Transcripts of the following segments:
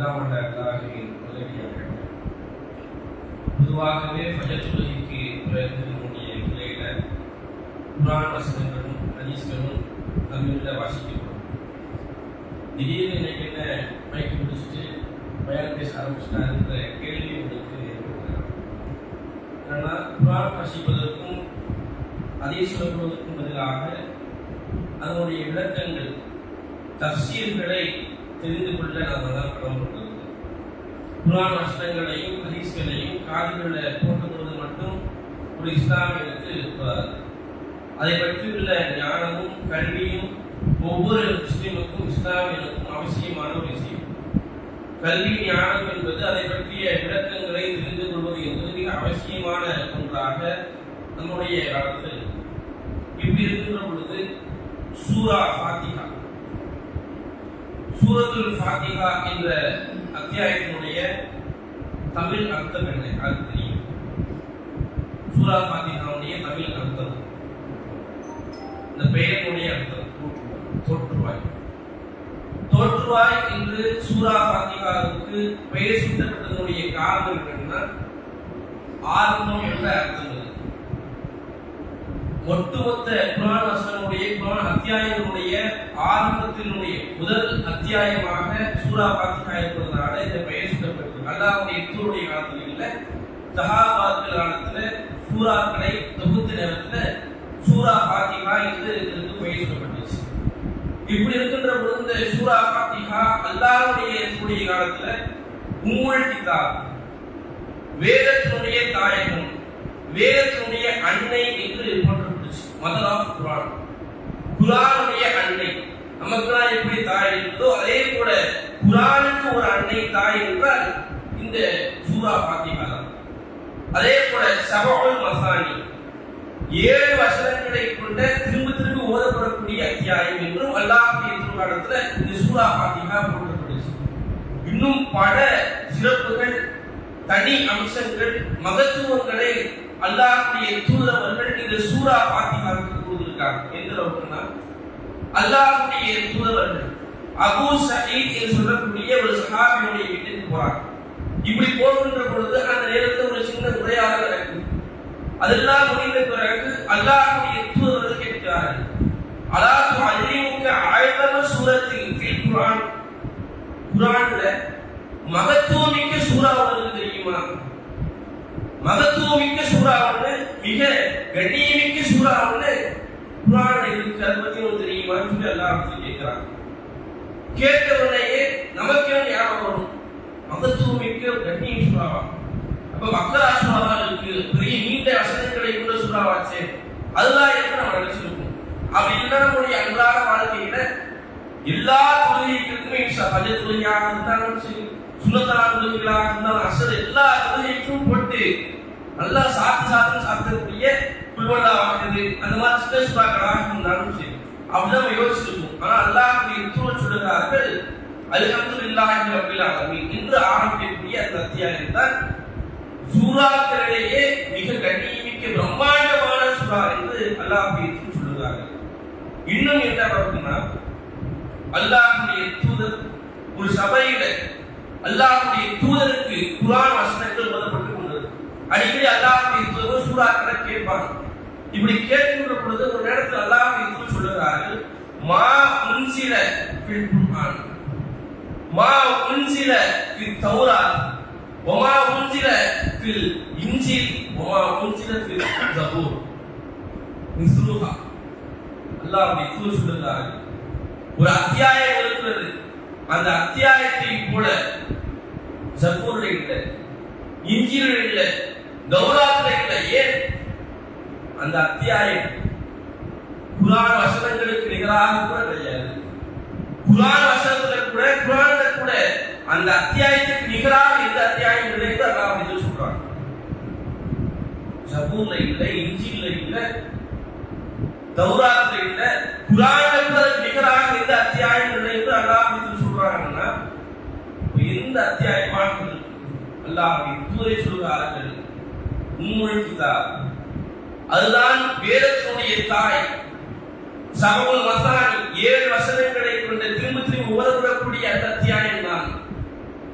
எல்லாம் வல்ல அல்லாஹ்வின் பொதுவாகவே ஃபஜர் தொழுகைக்கு பிறகு நிலையில குரான் வசனங்களும் ஹதீஸ்களும் தமிழில் வாசிக்கப்படும் திடீர்னு இன்னைக்கு என்ன மைக்கு முடிச்சுட்டு பயன் பேச ஆரம்பிச்சிட்டாருன்ற கேள்வி உங்களுக்கு ஏற்படுத்தலாம் ஏன்னா குரான் வாசிப்பதற்கும் அதே சொல்வதற்கும் பதிலாக அதனுடைய விளக்கங்கள் தசீர்களை தெரிந்து கொள்ள நாம் தான் கடமைப்பட்டது குரான் வசனங்களையும் ஹதீஸ்களையும் காதுகளில் போட்டுக்கொள்வது மட்டும் ஒரு இஸ்லாமியனுக்கு இருக்காது அதை பற்றியுள்ள ஞானமும் கல்வியும் ஒவ்வொரு முஸ்லீமுக்கும் இஸ்லாமியனுக்கும் அவசியமான ஒரு விஷயம். கல்வி ஞானம் என்பது அதை பற்றிய விளக்கங்களை தெரிந்து கொள்வது என்பது மிக அவசியமான ஒன்றாக நம்முடைய காலத்தில் இப்படி இருக்கின்ற பொழுது சூரா ஃபாத்திஹா. சூரத்துல் ஃபாத்திஹா என்ற அத்தியாயத்தினுடைய தமிழ் அர்த்தம் என்ன? அது தெரியும். சூரா ஃபாத்திஹாவுடைய தமிழ் அர்த்தம். இந்த பெயரினுடைய அர்த்தம் தோற்றுவாய். தோற்றுவாய் என்று சூரா ஃபாத்திஹாவுக்கு பெயர் சூட்டப்பட்டதனுடைய காரணம் என்னன்னா ஆரம்பம் என்ற அர்த்தம்? ஒட்டுமொத்த குரான் வசனமுடைய குரான் அத்தியாயங்களுடைய ஆரம்பத்தினுடைய முதல் அத்தியாயமாக சூரா பாத்திகா இருப்பதனால இந்த பெயர் சொல்லப்பட்டது அல்லாவுடைய தூருடைய காலத்தில் இல்லை சஹாபாக்கள் காலத்துல சூறாக்களை தொகுத்து நேரத்துல சூரா பாத்திகா என்று இதற்கு பெயர் சொல்லப்பட்டுச்சு இப்படி இருக்கின்ற பொழுது இந்த சூரா பாத்திகா அல்லாவுடைய இருக்கக்கூடிய காலத்துல உம்முல் கிதாப் வேதத்தினுடைய தாயகம் வேதத்தினுடைய அன்னை என்று போன்ற மதர் ஆஃப் குரான். குரானுடைய அன்னை. நமக்குலாம் எப்படி தாய் இருந்ததோ அதே போல குரானுக்கு ஒரு அன்னை தாய் என்றால் இந்த சூரா பாத்திகா அதே போல சபகுல் மசானி. ஏழு வசனங்களை கொண்ட திரும்ப திரும்ப ஓதப்படக்கூடிய அத்தியாயம் என்றும் அல்லாஹுடைய திருவாடத்துல இந்த சூரா பாத்திகா போட்டப்படுச்சு இன்னும் பல சிறப்புகள் தனி அம்சங்கள் மகத்துவங்களை அல்லாஹ்வுடைய தூதவர்கள் இந்த சூரா பாத்திமாவுக்கு கொடுத்திருக்காங்க. எந்த அளவுக்குன்னா? அல்லாஹ்வுடைய தூதவர்கள் அபூ சயீத் என்று சொல்லக்கூடிய ஒரு சஹாபியுடைய வீட்டுக்கு போறாங்க. இப்படி போகின்ற பொழுது அந்த நேரத்தில் ஒரு சின்ன உரையாடல் நடக்குது. அதெல்லாம் முடிந்த பிறகு அல்லாஹ்வுடைய தூதவர்கள் கேட்கிறார்கள் அல்லாஹ் அல்லிமுக்க ஆயிரம சூரத்தில் ஃபில் குரான் குரான்ல மகத்துவமிக்க சூறா ஒன்று தெரியுமா? மகத்துவமிக்க சூறா ஒன்று மிக கண்ணியமிக்க சூறா ஒன்று குரான் இருக்கு அதை பத்தி ஒன்று தெரியுமான்னு சொல்லி எல்லாம் கேட்கிறாங்க. கேட்ட உடனேயே நமக்கே ஞாபகம் வரும்? மகத்துவமிக்க கண்ணிய சூறாவா. அப்ப மக்களா சூறாவா இருக்கு. பெரிய நீண்ட வசனங்களை உள்ள சூறாவாச்சு. அதுதான் எப்படி நம்ம நினைச்சிருக்கோம்? அப்படி இல்லை நம்முடைய அன்றாட வாழ்க்கையில எல்லா தொழுகைகளுக்குமே பஞ்ச தொழுகையாக இருந்தாலும் சரி சுனத்தரா தொழுகைகளாக இருந்தாலும் அசர் எல்லா தொழுகைக்கும் போட்டு நல்லா சாப்பிட்டு சாப்பிட்டு சாப்பிடக்கூடிய புல்வல்லா வாங்குது அந்த மாதிரி சின்ன சுறாக்களாக இருந்தாலும் சரி. அப்படிதான் நம்ம யோசிச்சிருக்கோம் ஆனா அல்லாஹ் தூள் சொல்லுகிறார்கள் அல்ஹம்துலில்லாஹி ரப்பில் ஆலமீன் என்று ஆரம்பிக்கக்கூடிய அந்த அத்தியாயம் தான் சூறாக்களிலேயே மிக கண்ணியமிக்க பிரம்மாண்டமான சூறா என்று அல்லாஹ் சொல்லுகிறார்கள். இன்னும் என்ன பார்க்கணும்னா அல்லாஹுடைய தூதர் ஒரு சபையில அல்லாஹுடைய தூதருக்கு குரான் வசனங்கள் ஓதப்பட்டுக் கொண்டிருக்கு அடிக்கடி அல்லாஹுடைய தூதர் சூறாக்களை கேட்பாங்க. இப்படி கேட்கின்ற பொழுது ஒரு நேரத்தில் அல்லாஹுடைய தூதர் சொல்லுகிறார்கள் மா முன்சில குர்ஆன். மா உன்சில ஃபில் தௌரா ஒமா உன்சில பில் இஞ்சி ஒமா உன்சில ஃபில் ஜபூர். நிஸ்ருஹா அல்லாஹ்வுடைய தூதர் சொல்லுகிறார்கள். ஒரு அத்தியாயம் இருக்கிறது. அந்த அத்தியாயத்தை போல ஜபூர்ல இல்லை இஞ்சில இல்லை கௌராத்துல இல்லை. ஏன்? அந்த அத்தியாயம் குரான் வசனங்களுக்கு நிகராக கூட கிடையாது. குரான் வசனத்துல கூட குரான்ல கூட அந்த அத்தியாயத்துக்கு நிகராக இந்த அத்தியாயம் இல்லை அல்லாஹ் இது சொல்றாங்க சபூர்ல இல்லை இஞ்சில இல்லை தௌராத்துல இல்லை குரான்ல கூட நிகராக எந்த அத்தியாயம் இல்லை என்று அல்லாஹ் இது சொல்றாங்கன்னா இந்த எந்த அத்தியாயமாக இருக்கு தூரை சொல்கிறார்கள் உம்முல் கிதாப் அதுதான் வேதத்தினுடைய தாய். சபுல் மசானி ஏழு வசனங்களை கொண்ட திரும்ப திரும்ப உதவிடக்கூடிய அந்த அத்தியாயம் தான்.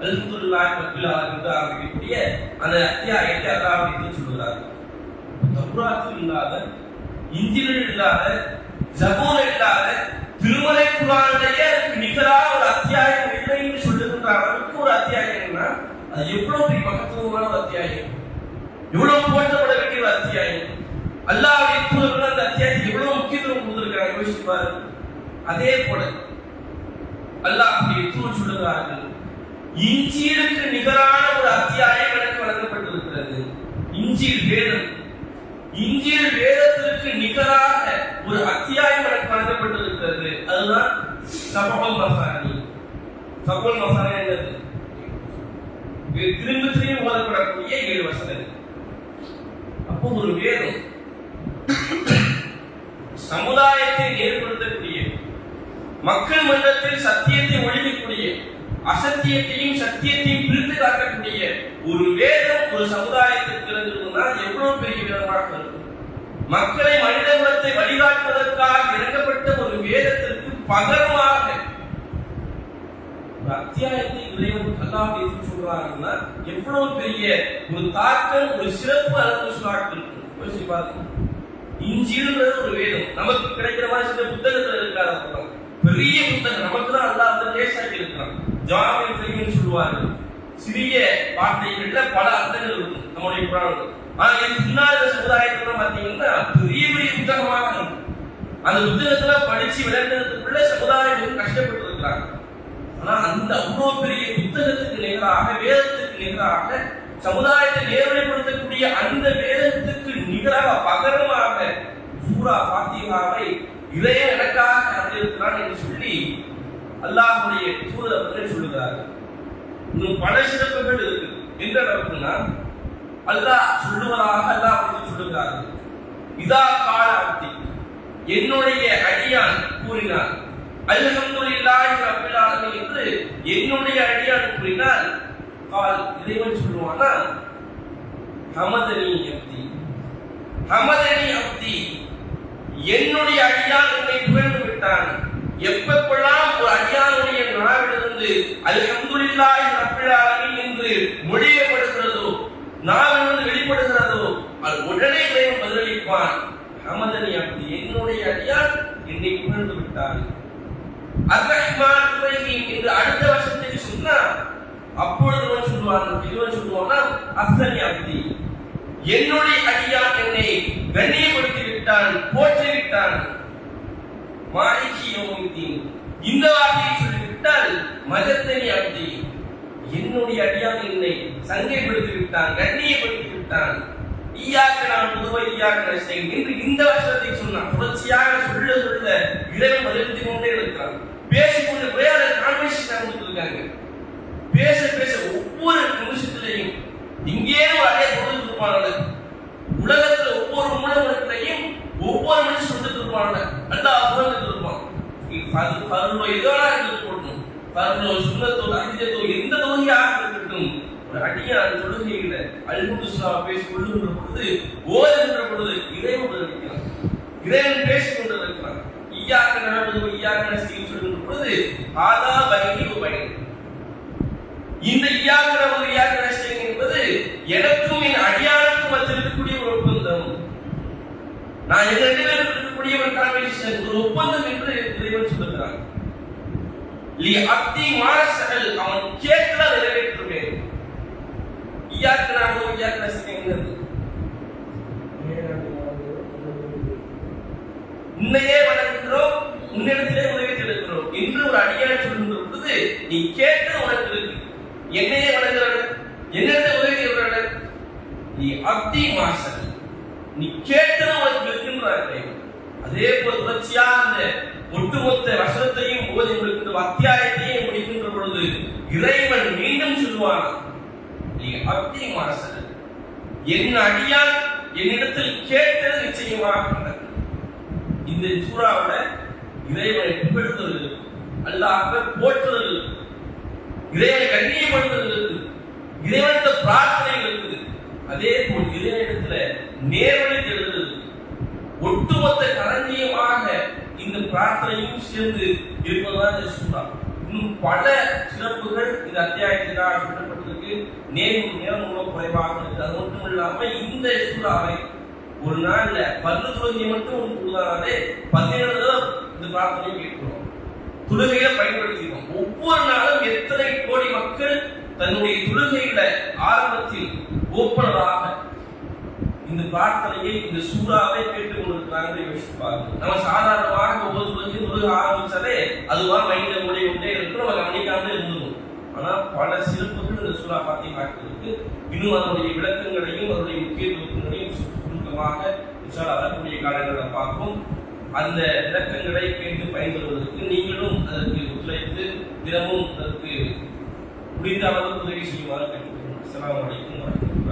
அல்ஹம்துலில்லாஹி ரப்பில் ஆலமீன். ஆரம்பிக்கக்கூடிய அந்த அத்தியாயத்தை அல்லாஹ் எடுத்து சொல்கிறார் தௌராத்தில் இல்லாத இந்திரன் இல்லாத ஜபூரில் இல்லாத திருமலை புராணத்தையே அதுக்கு நிகராக ஒரு அத்தியாயம் இல்லைன்னு சொல்லுகின்ற அளவுக்கு ஒரு அத்தியாயம் என்ன? அது எவ்வளவு பெரிய மகத்துவமான ஒரு அத்தியாயம். எவ்வளவு போற்றப்பட வேண்டிய ஒரு அத்தியாயம். அல்லாவுடைய தூதர்கள் அந்த அத்தியாயத்துக்கு எவ்வளவு முக்கியத்துவம் கொடுத்திருக்காங்க யோசிச்சு பாருங்க அதே போல அல்லாஹுடைய தூதர் சொல்லுகிறார்கள் இஞ்சியிலுக்கு நிகரான ஒரு அத்தியாயம் எனக்கு வழங்கப்பட்டிருக்கிறது. இஞ்சியில் வேதம். இஞ்சியில் வேதத்திற்கு நிகராக ஒரு அத்தியாயம் அதுதான் சபகல் மசானி சபகல் மசானி என்னது? திரும்ப திரும்ப ஓதப்படக்கூடிய ஏழு வசனங்கள். அப்போ ஒரு வேதம். சமுதாயத்தை ஏற்படுத்தக்கூடிய மக்கள் மன்றத்தில் சத்தியத்தை ஒழிக்கக்கூடிய அசத்தியத்தையும் சத்தியத்தையும் பிரித்து காக்கக்கூடிய ஒரு வேதம் ஒரு சமுதாயத்திற்கு இருந்திருந்தால் எவ்வளவு பெரிய வேதமாக இருக்கும். மக்களை மனித குலத்தை வழிகாட்டுவதற்காக இறங்கப்பட்ட ஒரு வேதத்தில் பகரமாக ஒரு அத்தியாயத்தை இறைவன் அல்லாஹ் பேசி சொல்றாங்கன்னா எவ்வளவு பெரிய ஒரு தாக்கம் ஒரு சிறப்பு அளவு சுவாக்கு யோசிச்சு பாருங்க இஞ்சில்ன்றது ஒரு வேதம். நமக்கு கிடைக்கிற மாதிரி சில புத்தகத்துல இருக்காத புத்தகம் பெரிய புத்தகம். நமக்கு தான் அல்லாஹ் வந்து லேசாக்கி இருக்கிறான். ஜாமி ஃபைன்னு சொல்லுவார்கள். சிறிய வார்த்தைகள்ல பல அர்த்தங்கள் இருக்கும். நம்முடைய புராணங்கள். ஆனா இதுக்கு முன்னாடி சமுதாயத்துல பாத்தீங்கன்னா பெரிய பெரிய புத்தகமாக இருக்கும் அந்த புத்தகத்துல படிச்சு விளையாடுறதுக்குள்ள சமுதாயம் கஷ்டப்பட்டு இருக்கிறாங்க ஆனா அந்த அவ்வளவு பெரிய புத்தகத்துக்கு நிகராக வேதத்துக்கு நிகராக சமுதாயத்தை நேர்மைப்படுத்தக்கூடிய அந்த வேதத்துக்கு நிகராக பகரமாக சூரா பாத்தியாவை இதையே எனக்காக அறிந்திருக்கிறான் என்று சொல்லி அல்லாஹுடைய தூதரவர்கள் சொல்லுகிறார்கள். இன்னும் பல சிறப்புகள் இருக்கு. எந்த அளவுக்குன்னா அல்லாஹ் சொல்லுவதாக அல்லாஹ் சொல்லுகிறார்கள். இதா கால அப்தி என்னுடைய அடியான் கூறினார். அல்ஹம்துலில்லாஹி ரப்பில் ஆலமீன் என்று என்னுடைய அடியான் கூறினார். கால் இறைவன் சொல்லுவானா? ஹமதனி அப்தி. ஹமதனி அப்தி. என்னுடைய அடியான் உன்னை புகழ்ந்து விட்டான். எப்பப்பெல்லாம் ஒரு அடியானுடைய நாவிலிருந்து அல்ஹம்துலில்லாஹி ரப்பில் ஆலமீன் என்று மொழியப்படுகிறதோ நாவிலிருந்து வெளிப்படுகிறதோ அது உடனே இறைவன் பதிலளிப்பான். ரமதனி அப்படி என்னுடைய அடியால் என்னை புகழ்ந்து விட்டார் அர்ரஹ்மான் என்று அடுத்த வருஷத்துக்கு சொன்னா அப்பொழுது இவன் சொல்லுவான் இவன் சொல்லுவானா அஸ்தனி அப்படி என்னுடைய அடியான் என்னை கண்ணியப்படுத்தி விட்டான் போற்றி விட்டான். மாலிகி இந்த வார்த்தையை சொல்லிவிட்டால் மதத்தனி அப்படி என்னுடைய அடியான் என்னை சங்கைப்படுத்தி விட்டான் கண்ணியப்படுத்தி விட்டான். ஈயாக்க நான் பொதுவை ஈயாக்க என்று இந்த வருஷத்தை சொன்னான் தொடர்ச்சியாக சொல்ல சொல்ல இறைவன் பதிலத்தி கொண்டே இருக்கிறான் பேசிக்கொண்டு அதை கான்வெர்சேஷன் கொடுத்துருக்காங்க பேச பேச ஒவ்வொரு நிமிஷத்திலையும் இங்கே அதே அடைய கொடுத்து இருப்பாங்க உலகத்துல ஒவ்வொரு மூலமரத்திலையும் ஒவ்வொரு மனுஷன் சொல்லிட்டு இருப்பாங்க அல்லாஹ் புகழ்ந்துட்டு இருப்பான் ஃபர்லோ ஃபர்லோ இருந்து போடணும் ஃபர்லோ சுண்ணத்தோ அகிஜத்தோ எந்த தொகையாக அடியார் தொழுகையில அல்முதுஸ்லா பேசி கொள்ளுகின்ற பொழுது ஓதுகின்ற பொழுது இறைவன் இருக்கிறார் இறைவன் பேசிக் கொண்டிருக்கிறார் ஈயாக்க நடப்பது ஈயாக்க நஸ்தின்னு சொல்லுகின்ற பொழுது ஆதா பைனி உபயன் இந்த ஈயாக்க நடப்பது ஈயாக்க நஸ்தின் என்பது எனக்கும் என் அடியாருக்கும் மத்தியில் இருக்கக்கூடிய ஒரு ஒப்பந்தம். நான் எங்க ரெண்டு பேரும் இருக்கக்கூடிய ஒரு கான்வெர்சேஷன் ஒரு ஒப்பந்தம் என்று இறைவன் சொல்லுகிறான். லி அப்தி மாரசகல் அவன் கேட்டதை நிறைவேற்றுவேன் ஈயாக்க உன்னையே வணங்குகிறோம் உன்னிடத்திலே உதவி செலுத்துகிறோம் என்று ஒரு அடியான் சொல்லுகின்ற பொழுது நீ கேட்டு உனக்கு இருக்கு என்னையே வணங்குறவன் என்னிடத்தை உதவி செய்கிறவன் நீ அப்தி மாசல் நீ கேட்டது உனக்கு இருக்கின்றார்களே அதே போல் தொடர்ச்சியா அந்த ஒட்டுமொத்த வசனத்தையும் ஓதி உங்களுக்கு அத்தியாயத்தையும் முடிக்கின்ற பொழுது இறைவன் மீண்டும் சொல்லுவான் நீங்க அப்தி மாசல் என் அடியால் என்னிடத்தில் கேட்டது நிச்சயமாக இந்த சூறாவோட இறைவனை புகழ்ந்தது இருக்கு போற்றுதல் இருக்கு இறைவனை கண்ணியப்படுத்துதல் இருக்கு இறைவனத்த பிரார்த்தனை இருக்குது. அதே போல் இறைவனிடத்துல நேர்வழி தேடுதல் இருக்கு ஒட்டுமொத்த களஞ்சியமாக இந்த பிரார்த்தனையும் சேர்ந்து இருப்பதுதான் இந்த சூறா. இன்னும் பல சிறப்புகள் இந்த இந்த பார்க்கணும் அது மட்டும் இல்லாம இந்த சூறாவை ஒரு நாள்ல பல்லு தொழுகையை மட்டும் உள்ளதாலே பதினேழு இந்த பிரார்த்தனை கேட்கிறோம். தொழுகையில பயன்படுத்திக்கிறோம். ஒவ்வொரு நாளும் எத்தனை கோடி மக்கள் தன்னுடைய தொழுகையில ஆரம்பத்தில் ஓப்பனராக இந்த பிரார்த்தனையை இந்த சூறாவை கேட்டுக் கொண்டிருக்கிறாங்க யோசிப்பாங்க நம்ம சாதாரணமாக ஒவ்வொரு தொழுகையும் தொழுக ஆரம்பிச்சாலே அதுவா மைண்ட்ல மொழி கொண்டே இருக்கு நம்ம கவனிக்காமலே இருந்துருவோம். ஆனால் பல சிறப்புகள் இந்த சூறா பாத்தீங்கன்னா இருக்கு இன்னும் அதனுடைய விளக்கங்களையும் அதனுடைய முக்கியத்துவங்களையும் சுருக்கமாக இன்ஷா அல்லாஹ் வரக்கூடிய காலங்களில் பார்ப்போம். அந்த விளக்கங்களை கேட்டு பயன்படுவதற்கு நீங்களும் அதற்கு ஒத்துழைத்து தினமும் அதற்கு முடிந்த அளவுக்கு உதவி செய்யுமாறு கேட்டுக்கொள்கிறோம். அஸ்ஸலாமு அலைக்கும் வரஹ்மத்துல்லாஹி